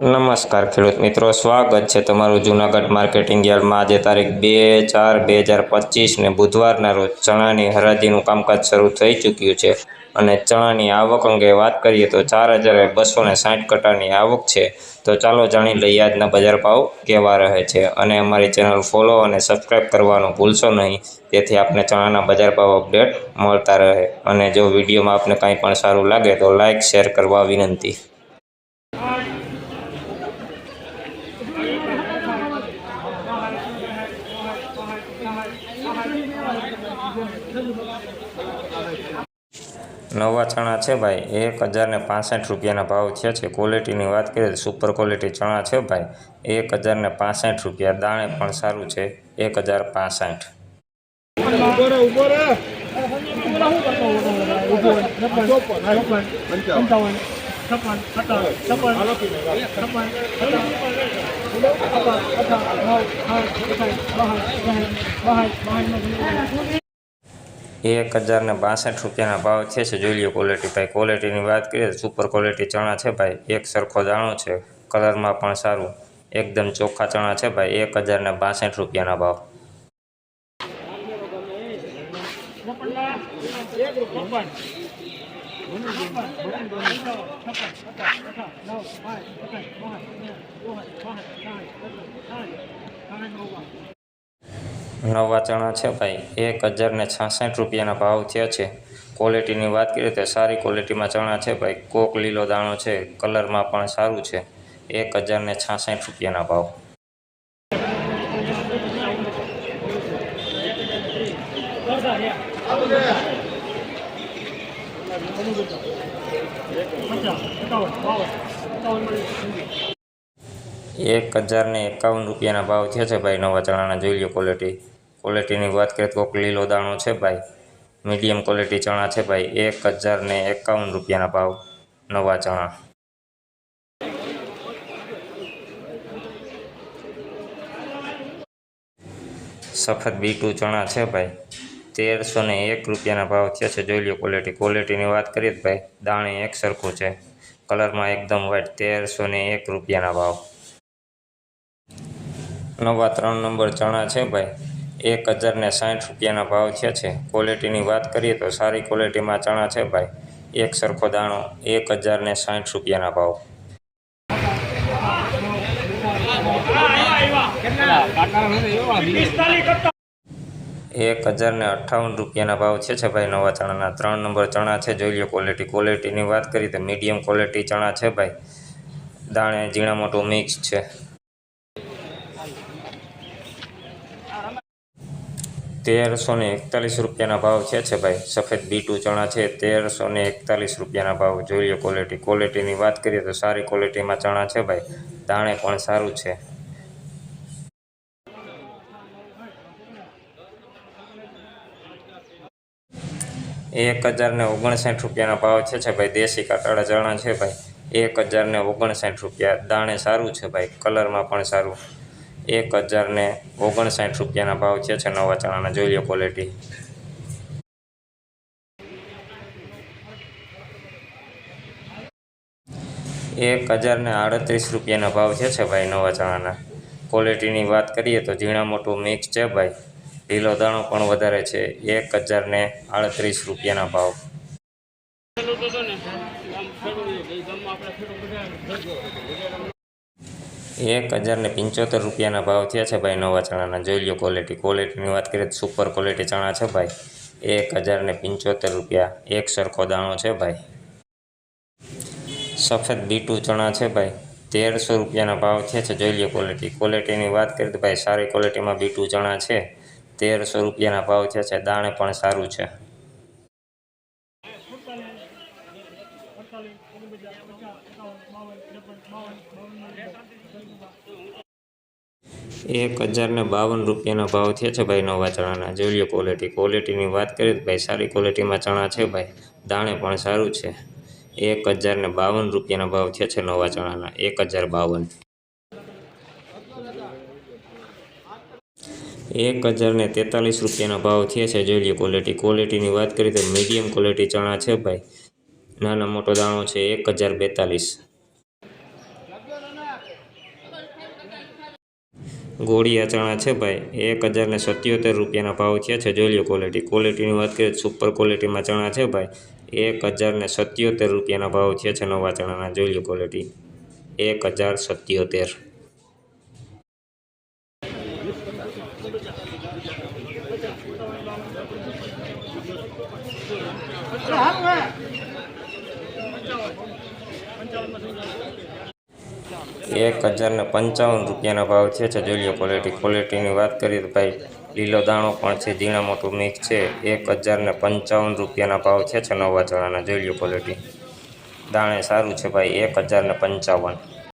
નમસ્કાર ખેડૂત મિત્રો, સ્વાગત છે તમારું જૂનાગઢ માર્કેટિંગ યાર્ડમાં. આજે તારીખ બે ચાર બે હજાર પચીસને બુધવારના રોજ ચણાની હરાજીનું કામકાજ શરૂ થઈ ચૂક્યું છે. અને ચણાની આવક અંગે વાત કરીએ તો ચાર હજાર બસો ને સાઠ કટાની આવક છે. તો ચાલો જાણી લઈએ આજના બજાર ભાવ કેવા રહે છે. અને અમારી ચેનલ ફોલો અને સબસ્ક્રાઈબ કરવાનું ભૂલશો નહીં. તેથી આપને ચણાના બજાર ભાવ અપડેટ મળતા રહે. અને જો વિડીયોમાં આપને કાંઈ પણ સારું લાગે તો લાઇક શેર કરવા વિનંતી. નવા ચણા છે ભાઈ, એક હજાર ને પાસઠ રૂપિયાના ભાવ થયા છે. ક્વોલિટીની વાત કરીએ તો સુપર ક્વોલિટી ચણા છે ભાઈ. એક હજાર ને પાસઠ રૂપિયા, દાણે પણ સારું છે. એક હજાર પાસઠ. ઊભો રહે ઊભો રહે પંચાવન છપ્પન સત્તાવન છપ્પન છપ્પન એક હજાર ને બાસઠ રૂપિયાના ભાવ છે છે. જોઈ ક્વોલિટી ભાઈ. ક્વોલિટીની વાત કરીએ તો સુપર ક્વોલિટી ચણા છે ભાઈ. એક સરખો દાણો છે. કલરમાં પણ સારું. એકદમ ચોખ્ખા ચણા છે ભાઈ. એક હજાર ને બાસઠ રૂપિયાના ભાવ. નવા ચણા છે ભાઈ. એક હજાર ને છાસઠ રૂપિયાના ભાવ થયા છે. ક્વોલિટીની વાત કરીએ તો સારી ક્વોલિટીમાં ચણા છે ભાઈ. કોક લીલો દાણો છે. કલરમાં પણ સારું છે. એક હજાર ને છાસઠ રૂપિયાના ભાવ. એક હજાર ને એકાવન રૂપિયાના ભાવ થયા છે ભાઈ નવા ચણાના જોઈ લો ક્વોલિટી ક્વોલિટીની વાત કરીએ તો લીલો દાણો છે ભાઈ. મીડિયમ ક્વોલિટી ચણા છે ભાઈ. એક હજાર ને એકાવન રૂપિયાના ભાવ નવા ચણા સફેદ બીટું ચણા છે ભાઈ. તેરસો ને એક રૂપિયાના ભાવ થયા છે. જોઈ લો ક્વોલિટી ક્વોલિટીની વાત કરીએ ભાઈ, દાણે એક સરખું છે. કલરમાં એકદમ વ્હાઈટ તેરસો ને એક રૂપિયાના ભાવ. નવા ત્રણ નંબર ચણા છે ભાઈ. એક હજાર ને સાઠ રૂપિયાના ભાવ થયા છે. ક્વોલિટીની વાત કરીએ તો સારી ક્વોલિટીમાં ચણા છે ભાઈ. એક સરખો દાણો, એક હજાર ને સાઠ રૂપિયાના ભાવ. એક હજાર ને અઠ્ઠાવન રૂપિયાના ભાવ છે છે ભાઈ. નવા ચણાના ત્રણ નંબર ચણા છે. જોઈ લો ક્વોલિટી ક્વોલિટીની વાત કરીએ તો મીડિયમ ક્વોલિટી ચણા છે ભાઈ. દાણે, ઝીણા મોટું મિક્સ છે. તેરસો ને એકતાલીસ રૂપિયાના ભાવ છે છે ભાઈ. સફેદ બીટું ચણા છે. તેરસો ને એકતાલીસ રૂપિયાના ભાવ. જોઈ લો ક્વોલિટી ક્વોલિટીની વાત કરીએ તો સારી ક્વોલિટીમાં ચણા છે ભાઈ. દાણે પણ સારું છે. એક હજાર ને ઓગણસાઠ રૂપિયાના ભાવ છે છે ભાઈ. દેશી કાટાળા ચણા છે ભાઈ. એક હજાર ને ઓગણસાઠ રૂપિયા. દાણે સારું છે ભાઈ. કલરમાં પણ સારું. એક હજાર ને ઓગણસાઠ રૂપિયાના ભાવ છે છે નવા ચણાના. જોઈ લો ક્વોલિટી એક હજાર ને આડત્રીસ રૂપિયાના ભાવ છે છે ભાઈ નવા ચણાના. ક્વોલિટીની વાત કરીએ તો ઝીણા મોટું મિક્સ છે ભાઈ. લીલો દાણો પણ વધારે છે. એક હજાર ને આડત્રીસ રૂપિયાના ભાવ. એક હજાર ને પંચોતેર રૂપિયાના ભાવ થયા છે ભાઈ નવા ચણાના. જોઈ લો ક્વોલિટી ક્વોલિટીની વાત કરીએ તો સુપર ક્વોલિટી ચણા છે ભાઈ. એક હજાર ને પંચોતેર રૂપિયા. એક સરખો દાણો છે ભાઈ. સફેદ બીટું ચણા છે ભાઈ. તેરસો રૂપિયાના ભાવ થયા છે. જોઈ લો ક્વોલિટી ક્વોલિટીની વાત કરીએ તો ભાઈ સારી ક્વોલિટીમાં બીટું ચણા છે. તેરસો રૂપિયાના ભાવ થયા છે, દાણે પણ સારું છે. એક હજાર ને બાવન રૂપિયાના ભાવ થયા છે ભાઈ નવા ચણાના. જોઈએ ક્વોલિટી ક્વોલિટીની વાત કરીએ તો ભાઈ સારી ક્વોલિટીમાં ચણા છે ભાઈ. દાણે પણ સારું છે. એક હજાર ને બાવન રૂપિયાના ભાવ થયા છે નવા ચણાના. એક હજાર બાવન. એક હજારને તેતાલીસ રૂપિયાના ભાવ થયા છે. જોઈ લઈએ ક્વોલિટી ક્વોલિટીની વાત કરીએ તો મીડિયમ ક્વોલિટી ચણા છે ભાઈ. નાનો મોટો દાણો છે એક હજાર બેતાલીસ. ગોળિયા ચણા છે ભાઈ. એક હજાર ને સત્યોતેર રૂપિયાના ભાવ થયા છે. જોઈ લઈએ ક્વોલિટી ક્વોલિટીની વાત કરીએ સુપર ક્વોલિટીમાં ચણા છે ભાઈ. એક હજારને સત્યોતેર રૂપિયાના ભાવ થયા છે નવા ચણાના. જોઈ લઈએ ક્વોલિટી એક હજાર સત્યોતેર. એક હજાર ને પંચાવન રૂપિયાના ભાવ છે લો ક્વોલિટી ક્વોલિટીની વાત કરીએ તો ભાઈ, લીલો દાણો પણ છે, ઝીણા મોટું મિક્સ છે. એક હજાર ને પંચાવન રૂપિયાના ભાવ છે છે નવા જણાના જોઈ લો ક્વોલિટી દાણે સારું છે ભાઈ, એક હજાર ને પંચાવન.